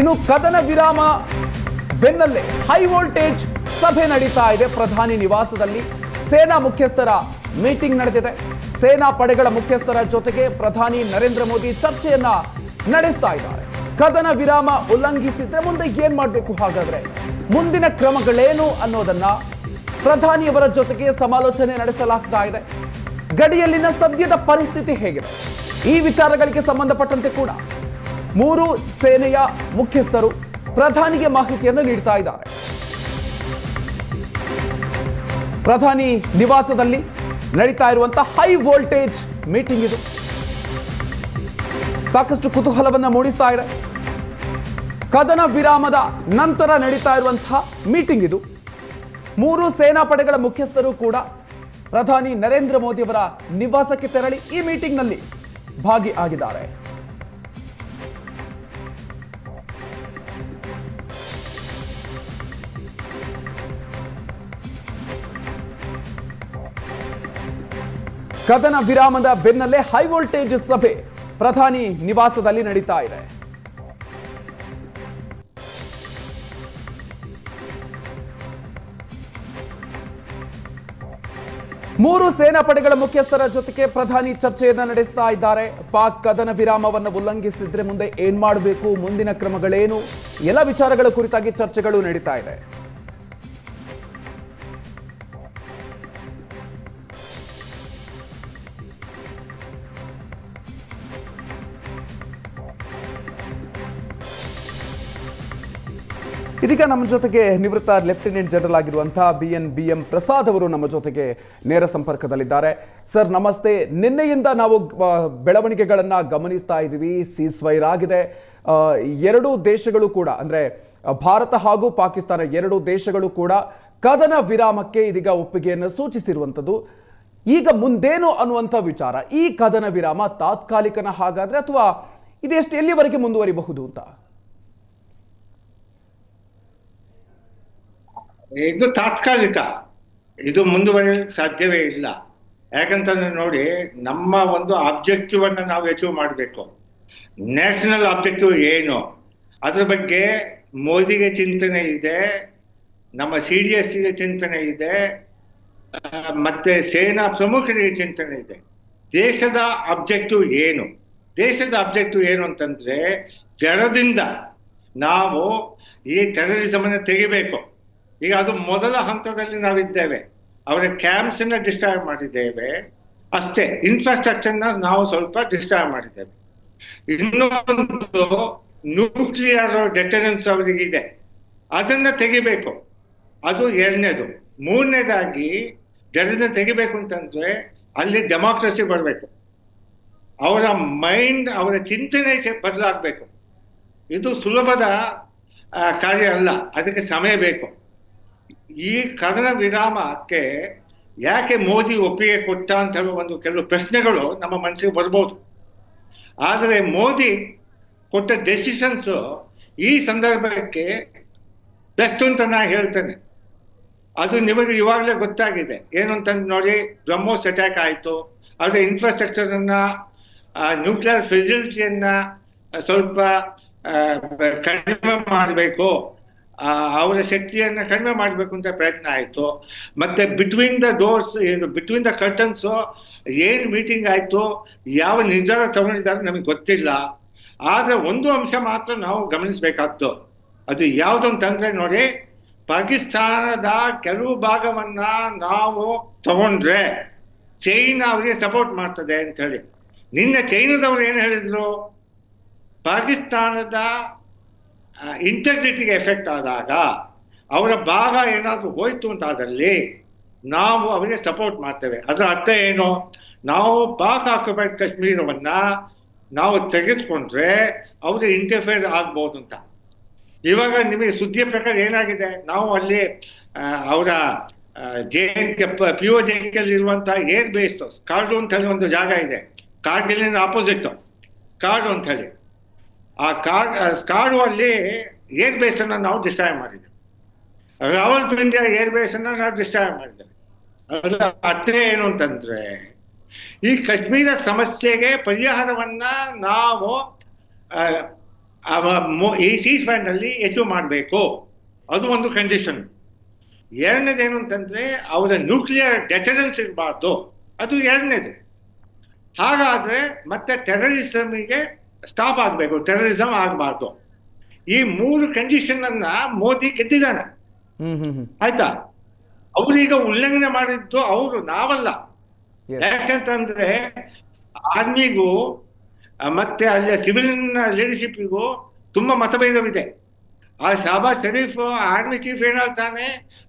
ಇನ್ನು ಕದನ ವಿರಾಮ ಬೆನ್ನಲ್ಲೇ ಹೈ ವೋಲ್ಟೇಜ್ ಸಭೆ ನಡೀತಾ ಇದೆ. ಪ್ರಧಾನಿ ನಿವಾಸದಲ್ಲಿ ಸೇನಾ ಮುಖ್ಯಸ್ಥರ ಮೀಟಿಂಗ್ ನಡೆದಿದೆ. ಸೇನಾ ಪಡೆಗಳ ಮುಖ್ಯಸ್ಥರ ಜೊತೆಗೆ ಪ್ರಧಾನಿ ನರೇಂದ್ರ ಮೋದಿ ಚರ್ಚೆಯನ್ನ ನಡೆಸ್ತಾ ಇದ್ದಾರೆ. ಕದನ ವಿರಾಮ ಉಲ್ಲಂಘಿಸಿದ್ರೆ ಮುಂದೆ ಏನ್ ಮಾಡಬೇಕು ಹಾಗಾದ್ರೆ? ಮುಂದಿನ ಕ್ರಮಗಳೇನು ಅನ್ನೋದನ್ನ ಪ್ರಧಾನಿಯವರ ಜೊತೆಗೆ ಸಮಾಲೋಚನೆ ನಡೆಸಲಾಗ್ತಾ ಇದೆ. ಗಡಿಯಲ್ಲಿನ ಸದ್ಯದ ಪರಿಸ್ಥಿತಿ ಹೇಗಿದೆ? ಈ ವಿಚಾರಗಳಿಗೆ ಸಂಬಂಧಪಟ್ಟಂತೆ ಕೂಡ ಮೂರು ಸೇನೆಯ ಮುಖ್ಯಸ್ಥರು ಪ್ರಧಾನಿಗೆ ಮಾಹಿತಿಯನ್ನು ನೀಡ್ತಾ ಇದ್ದಾರೆ. ಪ್ರಧಾನಿ ನಿವಾಸದಲ್ಲಿ ನಡೀತಾ ಇರುವಂತಹ ಹೈ ವೋಲ್ಟೇಜ್ ಮೀಟಿಂಗ್ ಇದು. ಸಾಕಷ್ಟು ಕುತೂಹಲವನ್ನು ಮೂಡಿಸ್ತಾ ಇದೆ. ಕದನ ವಿರಾಮದ ನಂತರ ನಡೀತಾ ಇರುವಂತಹ ಮೀಟಿಂಗ್ ಇದು. ಮೂರು ಸೇನಾ ಪಡೆಗಳ ಮುಖ್ಯಸ್ಥರು ಕೂಡ ಪ್ರಧಾನಿ ನರೇಂದ್ರ ಮೋದಿ ಅವರ ನಿವಾಸಕ್ಕೆ ತೆರಳಿ ಈ ಮೀಟಿಂಗ್ನಲ್ಲಿ ಭಾಗಿಯಾಗಿದ್ದಾರೆ. ಕದನ ವಿರಾಮದ ಬೆನ್ನಲ್ಲೇ ಹೈ ವೋಲ್ಟೇಜ್ ಸಭೆ ಪ್ರಧಾನಿ ನಿವಾಸದಲ್ಲಿ ನಡೀತಾ ಇದೆ. ಮೂರು ಸೇನಾಪಡೆಗಳ ಮುಖ್ಯಸ್ಥರ ಜೊತೆಗೆ ಪ್ರಧಾನಿ ಚರ್ಚೆಯನ್ನು ನಡೆಸ್ತಾ ಇದ್ದಾರೆ. ಪಾಕ್ ಕದನ ವಿರಾಮವನ್ನು ಉಲ್ಲಂಘಿಸಿದ್ರೆ ಮುಂದೆ ಏನ್ ಮಾಡಬೇಕು? ಮುಂದಿನ ಕ್ರಮಗಳೇನು? ಎಲ್ಲ ವಿಚಾರಗಳ ಕುರಿತಾಗಿ ಚರ್ಚೆಗಳು ನಡೀತಾ ಇದೆ. ಇದೀಗ ನಮ್ಮ ಜೊತೆಗೆ ನಿವೃತ್ತ ಲೆಫ್ಟಿನೆಂಟ್ ಜನರಲ್ ಆಗಿರುವಂತಹ B N B M Prasad ಅವರು ನಮ್ಮ ಜೊತೆಗೆ ನೇರ ಸಂಪರ್ಕದಲ್ಲಿದ್ದಾರೆ. ಸರ್, ನಮಸ್ತೆ. ನಿನ್ನೆಯಿಂದ ನಾವು ಬೆಳವಣಿಗೆಗಳನ್ನು ಗಮನಿಸ್ತಾ ಇದ್ದೀವಿ. ಸೀಸ್ ಫೈರ್ ಆಗಿದೆ. ಎರಡೂ ದೇಶಗಳು ಕೂಡ, ಅಂದ್ರೆ, ಭಾರತ ಹಾಗೂ ಪಾಕಿಸ್ತಾನ ಎರಡು ದೇಶಗಳು ಕೂಡ ಕದನ ವಿರಾಮಕ್ಕೆ ಇದೀಗ ಒಪ್ಪಿಗೆಯನ್ನು ಸೂಚಿಸಿರುವಂಥದ್ದು. ಈಗ ಮುಂದೇನು ಅನ್ನುವಂಥ ವಿಚಾರ, ಈ ಕದನ ವಿರಾಮ ತಾತ್ಕಾಲಿಕನ ಹಾಗಾದ್ರೆ ಅಥವಾ ಇದೆಷ್ಟು ಎಲ್ಲಿವರೆಗೆ ಮುಂದುವರಿಬಹುದು ಅಂತ? ಇದು ತಾತ್ಕಾಲಿಕ. ಇದು ಮುಂದುವರಿಯಲಿಕ್ಕೆ ಸಾಧ್ಯವೇ ಇಲ್ಲ. ಯಾಕಂತಂದ್ರೆ ನೋಡಿ, ನಮ್ಮ ಒಂದು ಆಬ್ಜೆಕ್ಟಿವ್ ಅನ್ನು ನಾವು ಅಚೀವ್ ಮಾಡಬೇಕು. ನ್ಯಾಷನಲ್ ಆಬ್ಜೆಕ್ಟಿವ್ ಏನು? ಅದ್ರ ಬಗ್ಗೆ ಮೋದಿಗೆ ಚಿಂತನೆ ಇದೆ, ನಮ್ಮ ಸಿ ಡಿ ಎಸ್ಗೆ ಚಿಂತನೆ ಇದೆ ಮತ್ತೆ ಸೇನಾ ಪ್ರಮುಖರಿಗೆ ಚಿಂತನೆ ಇದೆ. ದೇಶದ ಆಬ್ಜೆಕ್ಟಿವ್ ಏನು? ದೇಶದ ಆಬ್ಜೆಕ್ಟಿವ್ ಏನು ಅಂತಂದ್ರೆ ಜಡದಿಂದ ನಾವು ಈ ಟೆರರಿಸಮ್ ಅನ್ನು ತೆಗಿಬೇಕು. ಈಗ ಅದು ಮೊದಲ ಹಂತದಲ್ಲಿ ನಾವಿದ್ದೇವೆ. ಅವರ ಕ್ಯಾಂಪ್ಸ್ ಅನ್ನ ಡಿಸ್ಟ್ರಾಯ್ ಮಾಡಿದ್ದೇವೆ. ಅಷ್ಟೇ, ಇನ್ಫ್ರಾಸ್ಟ್ರಕ್ಚರ್ನ ನಾವು ಸ್ವಲ್ಪ ಡಿಸ್ಟ್ರಾಯ್ ಮಾಡಿದ್ದೇವೆ. ಇನ್ನೊಂದು, ನ್ಯೂಕ್ಲಿಯರ್ ಡೆಟರೆನ್ಸ್ ಇದೆ ಅದನ್ನ ತೆಗಿಬೇಕು. ಅದು ಎರಡನೇದು. ಮೂರನೇದಾಗಿ ಜನರನ್ನ ತೆಗಿಬೇಕು ಅಂತಂದ್ರೆ ಅಲ್ಲಿ ಡೆಮಾಕ್ರಸಿ ಬರಬೇಕು. ಅವರ ಮೈಂಡ್, ಅವರ ಚಿಂತನೆ ಬದಲಾಗಬೇಕು. ಇದು ಸುಲಭದ ಕಾರ್ಯ ಅಲ್ಲ. ಅದಕ್ಕೆ ಸಮಯ ಬೇಕು. ಈ ಕದನ ವಿರಾಮಕ್ಕೆ ಯಾಕೆ ಮೋದಿ ಒಪ್ಪಿಗೆ ಕೊಟ್ಟ ಅಂತ ಹೇಳುವ ಒಂದು ಕೆಲವು ಪ್ರಶ್ನೆಗಳು ನಮ್ಮ ಮನಸ್ಸಿಗೆ ಬರ್ಬೋದು. ಆದರೆ ಮೋದಿ ಕೊಟ್ಟ ಡೆಸಿಷನ್ಸ್ ಈ ಸಂದರ್ಭಕ್ಕೆ ಬೆಸ್ಟ್ ಅಂತ ನಾನು ಹೇಳ್ತೇನೆ. ಅದು ನಿಮಗೆ ಇವಾಗಲೇ ಗೊತ್ತಾಗಿದೆ. ಏನು ಅಂತಂದು ನೋಡಿ ಬ್ರಹ್ಮೋಸ್ ಅಟ್ಯಾಕ್ ಆಯಿತು. ಅದರ ಇನ್ಫ್ರಾಸ್ಟ್ರಕ್ಚರ್ ಅನ್ನ ನ್ಯೂಕ್ಲಿಯರ್ ಫೆಸಿಲಿಟಿಯನ್ನ ಸ್ವಲ್ಪ ಕಡಿಮೆ ಮಾಡಬೇಕು. ಅವರ ಶಕ್ತಿಯನ್ನ ಕಡಿಮೆ ಮಾಡಬೇಕು ಅಂತ ಪ್ರಯತ್ನ ಆಯಿತು. ಮತ್ತೆ ಬಿಟ್ವೀನ್ ದ ಡೋರ್ಸ್ ಏನು ಬಿಟ್ವೀನ್ ದ ಕರ್ಟನ್ಸ್ ಏನು ಮೀಟಿಂಗ್ ಆಯಿತು, ಯಾವ ನಿರ್ಧಾರ ತಗೊಂಡಿದ್ದಾರೆ ನಮಗೆ ಗೊತ್ತಿಲ್ಲ. ಆದರೆ ಒಂದು ಅಂಶ ಮಾತ್ರ ನಾವು ಗಮನಿಸಬೇಕಾದ್ದು. ಅದು ಯಾವುದು ಅಂತಂದ್ರೆ ನೋಡಿ, ಪಾಕಿಸ್ತಾನದ ಕೆಲವು ಭಾಗವನ್ನ ನಾವು ತಗೊಂಡ್ರೆ ಚೈನಾ ಅವರಿಗೆ ಸಪೋರ್ಟ್ ಮಾಡ್ತದೆ ಅಂತ ಹೇಳಿ. ನಿನ್ನೆ ಚೈನಾದವ್ರು ಏನು ಹೇಳಿದ್ರು? ಪಾಕಿಸ್ತಾನದ ಇಂಟಗ್ರಿಟಿಗೆ ಎಫೆಕ್ಟ್ ಆದಾಗ ಅವರ ಭಾಗ ಏನಾದರೂ ಹೋಯ್ತು ಅಂತಾದಲ್ಲಿ ನಾವು ಅವರಿಗೆ ಸಪೋರ್ಟ್ ಮಾಡ್ತೇವೆ. ಅದರ ಅರ್ಥ ಏನು? ನಾವು ಪಾಕ್ ಆಕ್ಯುಪೈಡ್ ಕಾಶ್ಮೀರವನ್ನ ನಾವು ತೆಗೆದುಕೊಂಡ್ರೆ ಅವರು ಇಂಟರ್ಫೇರ್ ಆಗ್ಬೋದು ಅಂತ. ಇವಾಗ ನಿಮಗೆ ಸುದ್ದಿಯ ಪ್ರಕಾರ ಏನಾಗಿದೆ? ನಾವು ಅಲ್ಲಿ ಅವರ J N K P O J ಇರುವಂತಹ ಏರ್ ಬೇಸ್ ಕಾರ್ಡು ಅಂತ ಹೇಳಿ ಒಂದು ಜಾಗ ಇದೆ. ಕಾರ್ಗಿಲಿನ ಆಪೋಸಿಟ್ ಕಾರ್ಡು ಅಂತ ಹೇಳಿ. ಆ ಕಾರ್ಡ್ ಕಾಡು ಅಲ್ಲಿ ಏರ್ ಬೇಸ್ ಅನ್ನ ನಾವು ಡಿಸ್ಟ್ರಾಯ್ ಮಾಡಿದ್ದೇವೆ. ರಾವಲ್ಪಿಂಡಿಯ ಏರ್ ಬೇಸ್ ಅನ್ನ ನಾವು ಡಿಸ್ಟ್ರಾಯ್ ಮಾಡಿದ್ದೇವೆ. ಅದರ ಅರ್ಥ ಏನು ಅಂತಂದ್ರೆ, ಈ ಕಾಶ್ಮೀರ ಸಮಸ್ಯೆಗೆ ಪರಿಹಾರವನ್ನ ನಾವು ಈ ಸೀಸ್ನಲ್ಲಿ ಹೆಚ್ಚು ಮಾಡಬೇಕು. ಅದು ಒಂದು ಕಂಡೀಷನ್ ಎರಡನೇದೇನು ಅಂತಂದ್ರೆ, ಅವರ ನ್ಯೂಕ್ಲಿಯರ್ ಡೆಟರೆನ್ಸ್ ಇರಬಾರ್ದು. ಅದು ಎರಡನೇದು. ಹಾಗಾದ್ರೆ ಮತ್ತೆ ಟೆರರಿಸಮ್ಗೆ ಸ್ಟಾಪ್ ಆಗಬೇಕು ಟೆರರಿಸಮ್ ಆಗಬಾರ್ದು. ಈ ಮೂರು ಕಂಡೀಷನ್ ಅನ್ನ ಮೋದಿ ಗೆದ್ದಿದ್ದಾನೆ. ಆಯ್ತಾ? ಅವ್ರೀಗ ಉಲ್ಲಂಘನೆ ಮಾಡಿದ್ದು ಅವರು ನಾವಲ್ಲ. ಯಾಕಂತಂದ್ರೆ ಆರ್ಮಿಗೂ ಮತ್ತೆ ಅಲ್ಲಿ ಸಿವಿಲ್ ಲೀಡರ್ಶಿಪ್ಗೂ ತುಂಬಾ ಮತಭೇದವಿದೆ. ಆ ಶಾಬಾಜ್ ಶರೀಫ್ ಆರ್ಮಿ ಚೀಫ್ ಏನ್ ಹೇಳ್ತಾನೆ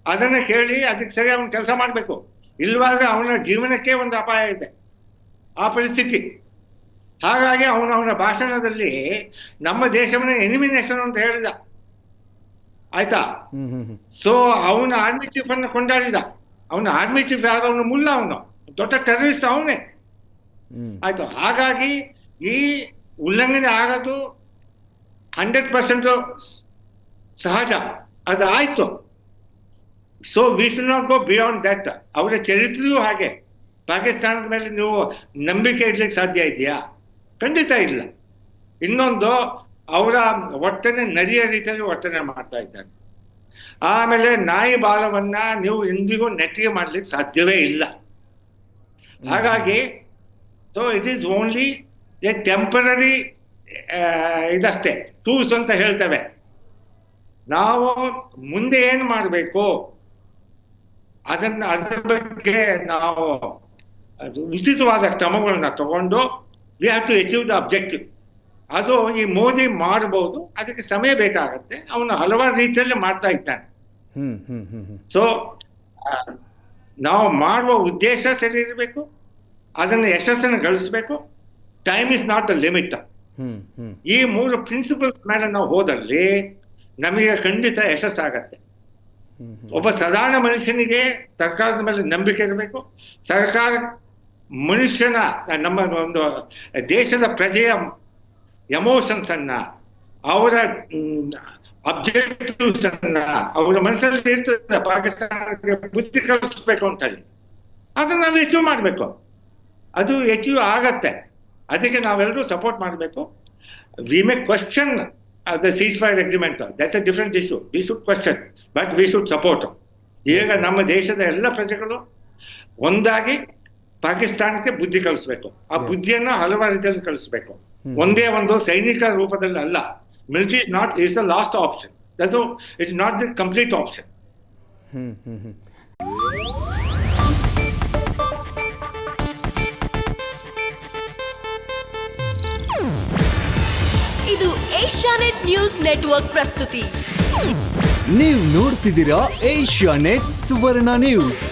ಅದನ್ನ ಕೇಳಿ ಅದಕ್ಕೆ ಸರಿ ಅವನು ಕೆಲಸ ಮಾಡಬೇಕು. ಇಲ್ವಾದ್ರೆ ಅವನ ಜೀವನಕ್ಕೆ ಒಂದು ಅಪಾಯ ಇದೆ. ಆ ಪರಿಸ್ಥಿತಿ. ಹಾಗಾಗಿ ಅವನು ಅವನ ಭಾಷಣದಲ್ಲಿ ನಮ್ಮ ದೇಶವನ್ನ ಎನಿಮಿನೇಷನ್ ಅಂತ ಹೇಳಿದ. ಆಯ್ತಾ? ಸೊ ಅವನ ಆರ್ಮಿ ಚೀಫ್ ಅನ್ನು ಕೊಂಡಾಡಿದ. ಅವನ ಆರ್ಮಿ ಚೀಫ್ ಯಾರು ಅವನು ಮುಲ್ಲ ಅವನು. ದೊಡ್ಡ ಟೆರರಿಸ್ಟ್ ಅವನೇ. ಆಯ್ತು. ಹಾಗಾಗಿ ಈ ಉಲ್ಲಂಘನೆ ಆಗೋದು ಹಂಡ್ರೆಡ್ ಪರ್ಸೆಂಟ್ ಸಹಜ. ಅದು ಆಯ್ತು so we should not go beyond that ಅವರ ಚರಿತ್ರೆಯೂ ಹಾಗೆ. ಪಾಕಿಸ್ತಾನದ ಮೇಲೆ ನೀವು ನಂಬಿಕೆ ಇಡ್ಲಿಕ್ಕೆ ಸಾಧ್ಯ ಇದೆಯಾ? ಖಂಡಿತ ಇಲ್ಲ. ಇನ್ನೊಂದು ಅವರ ವರ್ತನೆ ನರಿಯ ರೀತಿಯಲ್ಲಿ ವರ್ತನೆ ಮಾಡ್ತಾ ಇದ್ದಾರೆ. ಆಮೇಲೆ ನಾಯಿ ಬಾಲವನ್ನ ನೀವು ಎಂದಿಗೂ ನೆಟ್ಟಿಗೆ ಮಾಡ್ಲಿಕ್ಕೆ ಸಾಧ್ಯವೇ ಇಲ್ಲ. ಹಾಗಾಗಿ so it is only a temporary ಇದಷ್ಟೇ tools ಅಂತ ಹೇಳ್ತೇವೆ. ನಾವು ಮುಂದೆ ಏನು ಮಾಡಬೇಕು? ಅದನ್ನ ಅದ್ರ ಬಗ್ಗೆ ನಾವು ಅದು ಉಚಿತವಾದ ಕ್ರಮಗಳನ್ನ ತಗೊಂಡು we have to achieve the objective ಅದು ಈ ಮೋದಿ ಮಾಡಬಹುದು ಅದಕ್ಕೆ ಸಮಯ ಬೇಕಾಗತ್ತೆ. ಅವನು ಹಲವಾರು ರೀತಿಯಲ್ಲಿ ಮಾಡ್ತಾ ಇದ್ದಾನೆ. ಸೊ ನಾವು ಮಾಡುವ ಉದ್ದೇಶ ಸರಿ ಇರಬೇಕು. ಅದನ್ನು ಯಶಸ್ಸನ್ನು ಗಳಿಸ್ಬೇಕು. Time is not the limit ಈ ಮೂರು ಪ್ರಿನ್ಸಿಪಲ್ಸ್ ಮೇಲೆ ನಾವು ಹೋದಲ್ಲಿ ನಮಗೆ ಖಂಡಿತ ಯಶಸ್ಸಾಗತ್ತೆ ಒಬ್ಬ ಸಾಧಾರಣ ಮನುಷ್ಯನಿಗೆ ಸರ್ಕಾರದ ಮೇಲೆ ನಂಬಿಕೆ ಇರಬೇಕು. ಸರ್ಕಾರ ಮನುಷ್ಯನ ನಮ್ಮ ಒಂದು ದೇಶದ ಪ್ರಜೆಯ ಎಮೋಷನ್ಸ್ ಅನ್ನ ಅವರ ಅಬ್ಜೆಕ್ಟಿವ್ಸ್ ಅನ್ನ ಅವರ ಮನಸ್ಸಲ್ಲಿ ಇರ್ತದೆ ಪಾಕಿಸ್ತಾನಕ್ಕೆ ಬುದ್ಧಿ ಕಲಿಸ್ಬೇಕು ಅಂತ ಹೇಳಿ ಅದನ್ನ ನಾವು ಅಚೀವ್ ಮಾಡಬೇಕು. ಅದು ಅಚೀವ್ ಆಗತ್ತೆ. ಅದಕ್ಕೆ ನಾವೆಲ್ಲರೂ ಸಪೋರ್ಟ್ ಮಾಡಬೇಕು. We may question the ceasefire agreement that's a different issue we should question but we should support ಈಗ ನಮ್ಮ ದೇಶದ ಎಲ್ಲ ಪ್ರಜೆಗಳು ಒಂದಾಗಿ ಪಾಕಿಸ್ತಾನಕ್ಕೆ ಬುದ್ಧಿ ಕಲಿಸ್ಬೇಕು. ಆ ಬುದ್ಧಿಯನ್ನು ಹಲವಾರು ರೀತಿಯಲ್ಲಿ ಕಲಿಸ್ಬೇಕು. ಒಂದೇ ಒಂದು ಸೈನಿಕ ರೂಪದಲ್ಲಿ ಅಲ್ಲ. Military is not is the last option ಅದು it's not the complete option ಇದು ಏಷ್ಯಾನೆಟ್ ನ್ಯೂಸ್ ನೆಟ್ವರ್ಕ್ ಪ್ರಸ್ತುತಿ. ನೀವು ನೋಡ್ತಿದ್ದೀರಾ ಏಷ್ಯಾನೆಟ್ ಸುವರ್ಣ ನ್ಯೂಸ್.